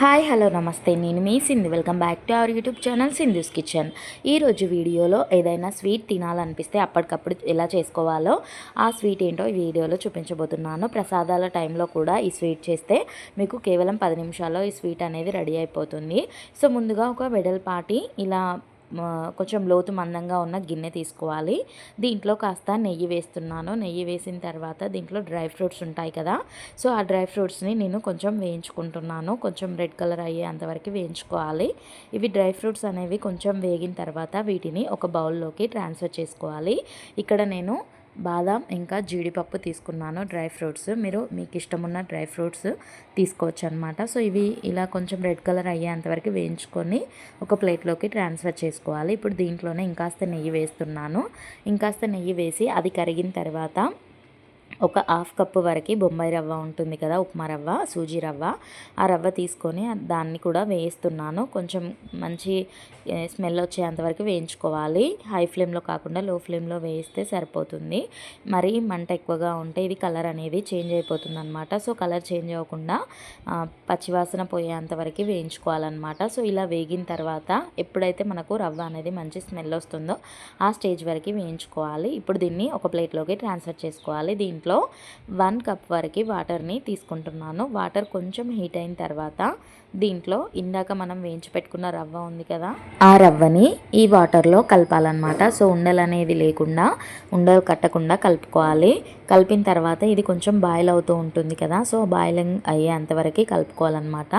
Hi hello నమస్తే. నేను మీ Sindhu. Welcome back to our YouTube channel Sindhu's kitchen. ఈరోజు వీడియోలో ఏదైనా స్వీట్ తినాలనిపిస్తే అప్పటికప్పుడు ఎలా చేసుకోవాలో ఆ స్వీట్ ఏంటో ఈ వీడియోలో చూపించబోతున్నాను. ప్రసాదాల టైంలో కూడా ఈ స్వీట్ చేస్తే మీకు కేవలం పది నిమిషాల్లో ఈ స్వీట్ అనేది రెడీ అయిపోతుంది. సో ముందుగా ఒక వెడల్పాటి ఇలా కొంచెం లోతు మందంగా ఉన్న గిన్నె తీసుకోవాలి. దీంట్లో కాస్త నెయ్యి వేస్తున్నాను. నెయ్యి వేసిన తర్వాత దీంట్లో డ్రై ఫ్రూట్స్ ఉంటాయి కదా. సో ఆ డ్రై ఫ్రూట్స్ని నేను కొంచెం వేయించుకుంటున్నాను. కొంచెం రెడ్ కలర్ అయ్యేంతవరకు వేయించుకోవాలి. ఇవి డ్రై ఫ్రూట్స్ అనేవి కొంచెం వేగిన తర్వాత వీటిని ఒక బౌల్లోకి ట్రాన్స్ఫర్ చేసుకోవాలి. ఇక్కడ నేను బాదాం ఇంకా జీడిపప్పు తీసుకున్నాను డ్రై ఫ్రూట్స్. మీరు మీకు ఇష్టమున్న డ్రై ఫ్రూట్స్ తీసుకోవచ్చు అనమాట సో ఇవి ఇలా కొంచెం రెడ్ కలర్ అయ్యేంతవరకు వేయించుకొని ఒక ప్లేట్లోకి ట్రాన్స్ఫర్ చేసుకోవాలి. ఇప్పుడు దీంట్లోనే ఇంకాస్త నెయ్యి వేస్తున్నాను. ఇంకాస్త నెయ్యి వేసి అది కరిగిన తర్వాత ఒక హాఫ్ కప్పు వరకు బొంబాయి రవ్వ ఉంటుంది కదా ఉప్మా రవ్వ సూజీ రవ్వ. ఆ రవ్వ తీసుకొని దాన్ని కూడా వేయిస్తున్నాను కొంచెం మంచి స్మెల్ వచ్చేంత వరకు వేయించుకోవాలి. హై ఫ్లేమ్లో కాకుండా లో ఫ్లేమ్లో వేయిస్తే సరిపోతుంది. మరి మంట ఎక్కువగా ఉంటే ఇది కలర్ అనేది చేంజ్ అయిపోతుంది అనమాట సో కలర్ చేంజ్ అవ్వకుండా పచ్చివాసన పోయేంత వరకు వేయించుకోవాలన్నమాట. సో ఇలా వేగిన తర్వాత ఎప్పుడైతే మనకు రవ్వ అనేది మంచి స్మెల్ వస్తుందో ఆ స్టేజ్ వరకు వేయించుకోవాలి. ఇప్పుడు దీన్ని ఒక ప్లేట్లోకి ట్రాన్స్ఫర్ చేసుకోవాలి. దీన్ని దీంట్లో వన్ కప్ వరకు వాటర్ని తీసుకుంటున్నాను. వాటర్ కొంచెం హీట్ అయిన తర్వాత దీంట్లో ఇందాక మనం వేయించి పెట్టుకున్న రవ్వ ఉంది కదా ఆ రవ్వని ఈ వాటర్లో కలపాలన్నమాట. సో ఉండలు అనేది లేకుండా ఉండలు కట్టకుండా కలుపుకోవాలి. కలిపిన తర్వాత ఇది కొంచెం బాయిల్ అవుతూ ఉంటుంది కదా సో బాయిలింగ్ అయ్యేంతవరకు కలుపుకోవాలన్నమాట.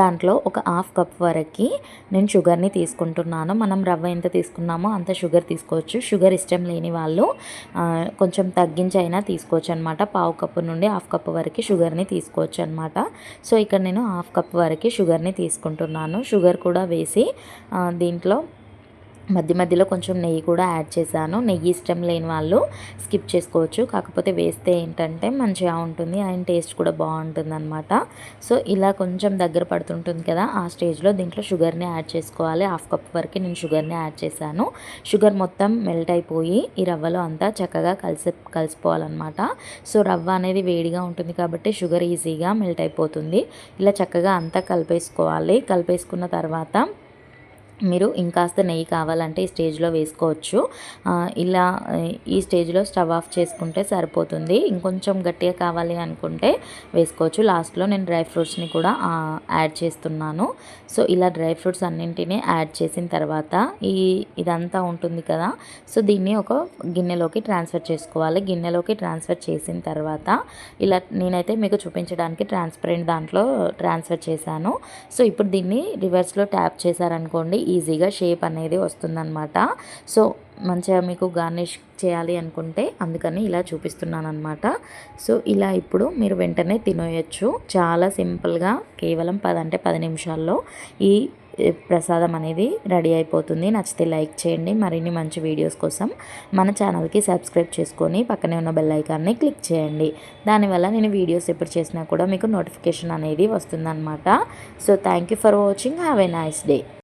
దాంట్లో ఒక హాఫ్ కప్ వరకు నేను షుగర్ని తీసుకుంటున్నాను. మనం రవ్వ ఎంత తీసుకున్నామో అంత షుగర్ తీసుకోవచ్చు. షుగర్ ఇష్టం లేని వాళ్ళు కొంచెం తగ్గించి అయినా తీసుకోవచ్చు అనమాట పావు కప్పు నుండి హాఫ్ కప్ వరకు షుగర్ని తీసుకోవచ్చు అనమాట సో ఇక్కడ నేను హాఫ్ కప్ వరకు షుగర్ని తీసుకుంటున్నాను. షుగర్ కూడా వేసి దీంట్లో మధ్య మధ్యలో కొంచెం నెయ్యి కూడా యాడ్ చేశాను. నెయ్యి ఇష్టం లేని వాళ్ళు స్కిప్ చేసుకోవచ్చు. కాకపోతే వేస్తే ఏంటంటే మంచిగా ఉంటుంది. అండ్ టేస్ట్ కూడా బాగుంటుంది అనమాట సో ఇలా కొంచెం దగ్గర పడుతుంటుంది కదా ఆ స్టేజ్లో దీంట్లో షుగర్ని యాడ్ చేసుకోవాలి. హాఫ్ కప్ వరకు నేను షుగర్ని యాడ్ చేశాను. షుగర్ మొత్తం మెల్ట్ అయిపోయి ఈ రవ్వలో అంతా చక్కగా కలిసి కలిసిపోవాలన్నమాట. సో రవ్వ అనేది వేడిగా ఉంటుంది కాబట్టి షుగర్ ఈజీగా మెల్ట్ అయిపోతుంది. ఇలా చక్కగా అంతా కలిపేసుకోవాలి. కలిపేసుకున్న తర్వాత మీరు ఇంకాస్త నెయ్యి కావాలంటే ఈ స్టేజ్లో వేసుకోవచ్చు. ఇలా ఈ స్టేజ్లో స్టవ్ ఆఫ్ చేసుకుంటే సరిపోతుంది. ఇంకొంచెం గట్టిగా కావాలి అనుకుంటే వేసుకోవచ్చు. లాస్ట్లో నేను డ్రై ఫ్రూట్స్ని కూడా యాడ్ చేస్తున్నాను. సో ఇలా డ్రై ఫ్రూట్స్ అన్నింటినీ యాడ్ చేసిన తర్వాత ఈ ఇదంతా ఉంటుంది కదా సో దీన్ని ఒక గిన్నెలోకి ట్రాన్స్ఫర్ చేసుకోవాలి. గిన్నెలోకి ట్రాన్స్ఫర్ చేసిన తర్వాత ఇలా నేనైతే మీకు చూపించడానికి ట్రాన్స్పరెంట్ దాంట్లో ట్రాన్స్ఫర్ చేశాను. సో ఇప్పుడు దీన్ని రివర్స్లో ట్యాప్ చేశారనుకోండి ఈజీగా షేప్ అనేది వస్తుందన్నమాట. సో మంచిగా మీకు గార్నిష్ చేయాలి అనుకుంటే అందుకని ఇలా చూపిస్తున్నాను అనమాట సో ఇలా ఇప్పుడు మీరు వెంటనే తినేయచ్చు. చాలా సింపుల్గా కేవలం పది అంటే పది నిమిషాల్లో ఈ ప్రసాదం అనేది రెడీ అయిపోతుంది. నచ్చితే లైక్ చేయండి. మరిన్ని మంచి వీడియోస్ కోసం మన ఛానల్కి సబ్స్క్రైబ్ చేసుకొని పక్కనే ఉన్న బెల్ ఐకాన్ని క్లిక్ చేయండి. దానివల్ల నేను వీడియోస్ ఎప్పుడు చేసినా కూడా మీకు నోటిఫికేషన్ అనేది వస్తుందన్నమాట. So thank you for watching. Have a nice day.